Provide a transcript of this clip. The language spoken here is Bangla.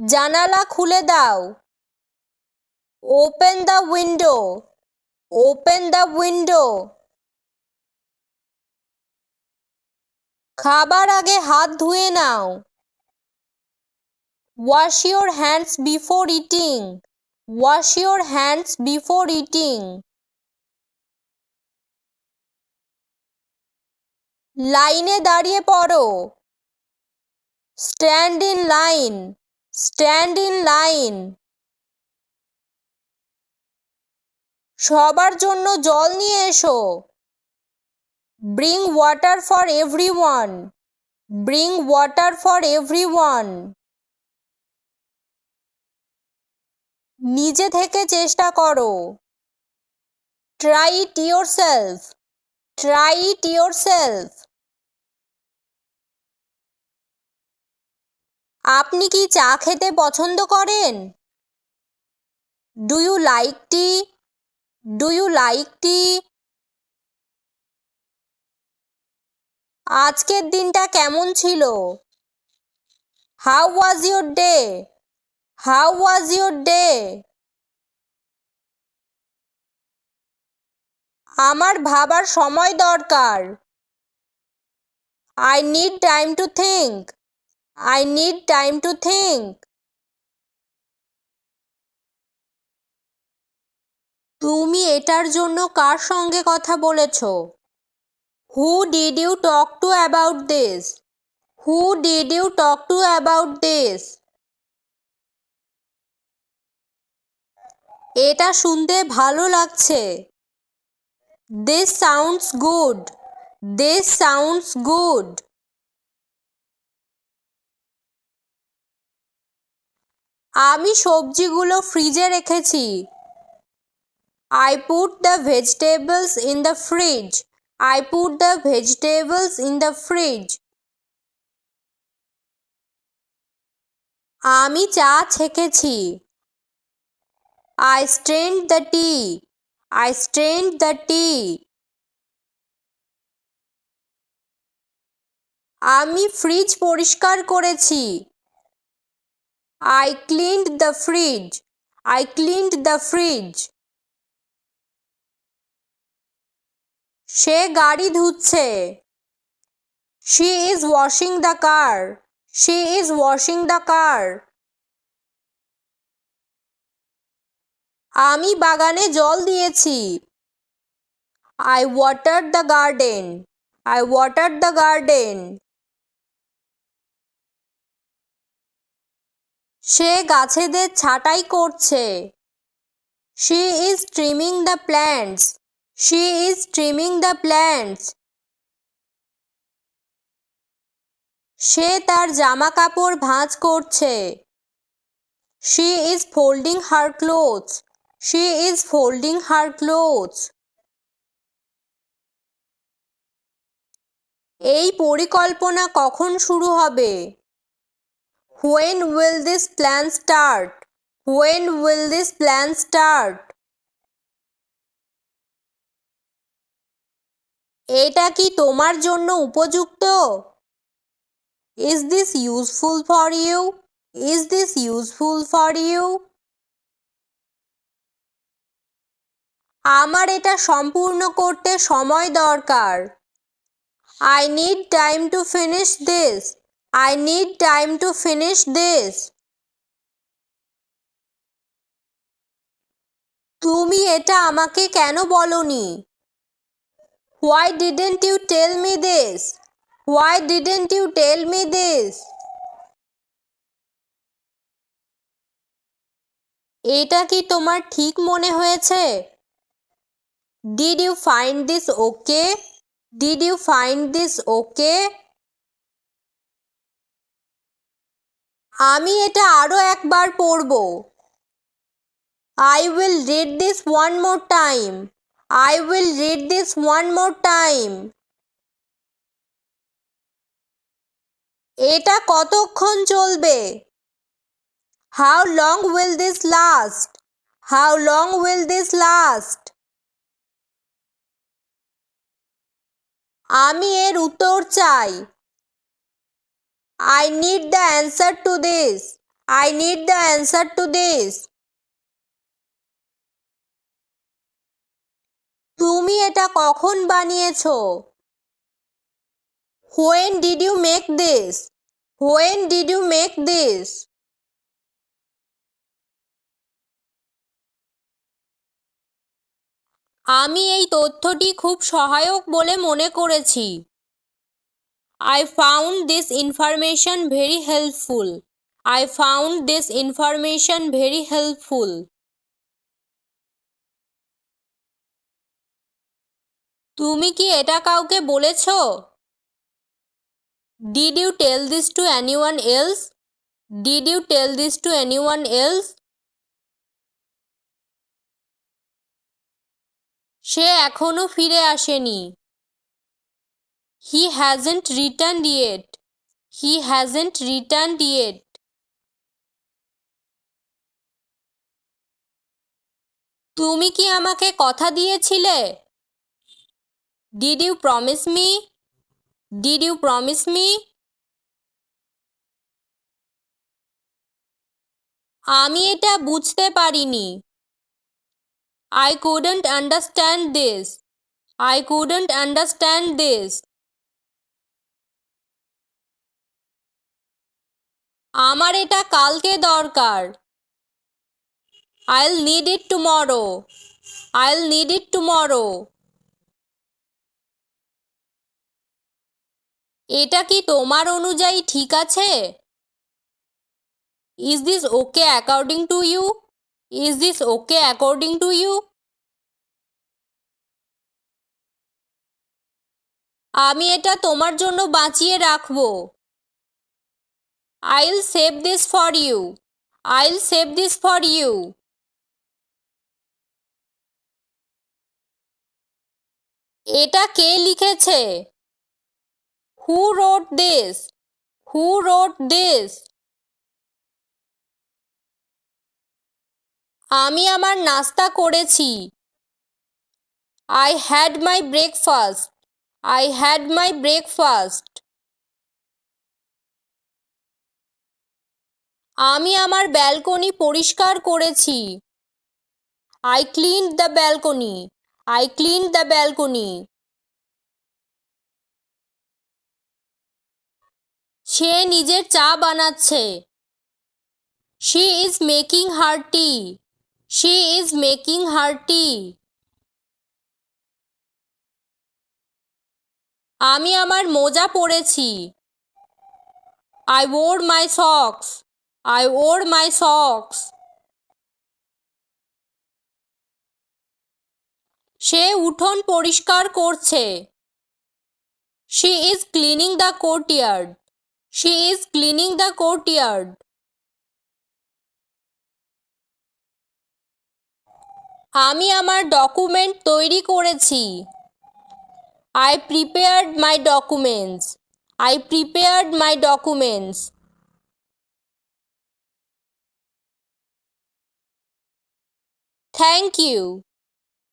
জানালা খুলে দাও। Open the window open the window খাবার আগে হাত ধুয়ে নাও। Wash your hands before eating wash your hands before eating লাইনে দাঁড়িয়ে পড়ো। Stand in line stand in line সবার জন্য জল নিয়ে এসো। Bring water for everyone bring water for everyone নিজে থেকে চেষ্টা করো। Try it yourself try it yourself আপনি কি চা খেতে পছন্দ করেন? Do you like tea do you like tea আজকের দিনটা কেমন ছিল? How was your day how was your day আমার ভাবার সময় দরকার। I need time to think I need time to think তুমি এটার জন্য কার সঙ্গে কথা বলেছ? Who did you talk to about this who did you talk to about this এটা শুনতে ভালো লাগছে। This sounds good this sounds good আমি সবজিগুলো ফ্রিজে রেখেছি। I put the vegetables in the fridge I put the vegetables in the fridge আমি চা ছেঁকেছি। I strained the tea I strained the tea আমি ফ্রিজ পরিষ্কার করেছি। I cleaned the fridge I cleaned the fridge সে গাড়ি ধুচ্ছে। She is washing the car she is washing the car আমি বাগানে জল দিয়েছি। I water the garden I water the garden সে গাছেদের ছাঁটাই করছে। She is trimming the plants she is trimming the plants সে তার জামা কাপড় ভাঁজ করছে। She is folding her clothes she is folding her clothes এই পরিকল্পনা কখন শুরু হবে? When will this plan start when will this plan start এটা কি তোমার জন্য উপযুক্ত? Is this useful for you is this useful for you আমার এটা সম্পূর্ণ করতে সময় দরকার। I need time to finish this I need time to finish this তুমি এটা আমাকে কেন বলনি? Why didn't you tell me this why didn't you tell me this এটা কি তোমার ঠিক মনে হয়েছে? Did you find this okay did you find this okay আমি এটা আরও একবার পড়ব। I will read this one more time I will read this one more time এটা কতক্ষণ চলবে? How long will this last how long will this last আমি এর উত্তর চাই। I need the answer to this I need the answer to this তুমি এটা কখন বানিয়েছো? When did you make this when did you make this আমি এই তথ্যটি খুব সহায়ক বলে মনে করেছি। I found this information very helpful I found this information very helpful তুমি কি এটা কাউকে বলেছ? Did you tell this to anyone else did you tell this to anyone else সে এখনও ফিরে আসেনি। He hasn't return yet he hasn't return yet তুমি কি আমাকে কথা দিয়েছিলে? Did you promise me did you promise me আমি এটা বুঝতে পারিনি। I couldn't understand this I couldn't understand this আমার এটা কালকে দরকার। I'll need it tomorrow I'll need it tomorrow এটা কি তোমার অনুযায়ী ঠিক আছে? Is this okay according to you is this okay according to you আমি এটা তোমার জন্য বাঁচিয়ে রাখব। I'll save this for you I'll save this for you এটা কে লিখেছে? Who wrote this who wrote this আমি আমার নাস্তা করেছি। I had my breakfast I had my breakfast আমি আমার ব্যালকনি পরিষ্কার করেছি। I clean the balcony I clean the balcony সে নিজের চা বানাচ্ছে। She is making her tea she is making her tea আমি আমার মোজা পরেছি। I wore my socks I wore my socks সে উঠোন পরিষ্কার করছে। She is cleaning the courtyard she is cleaning the courtyard আমি আমার ডকুমেন্ট তৈরি করেছি। I prepared my documents I prepared my documents thank you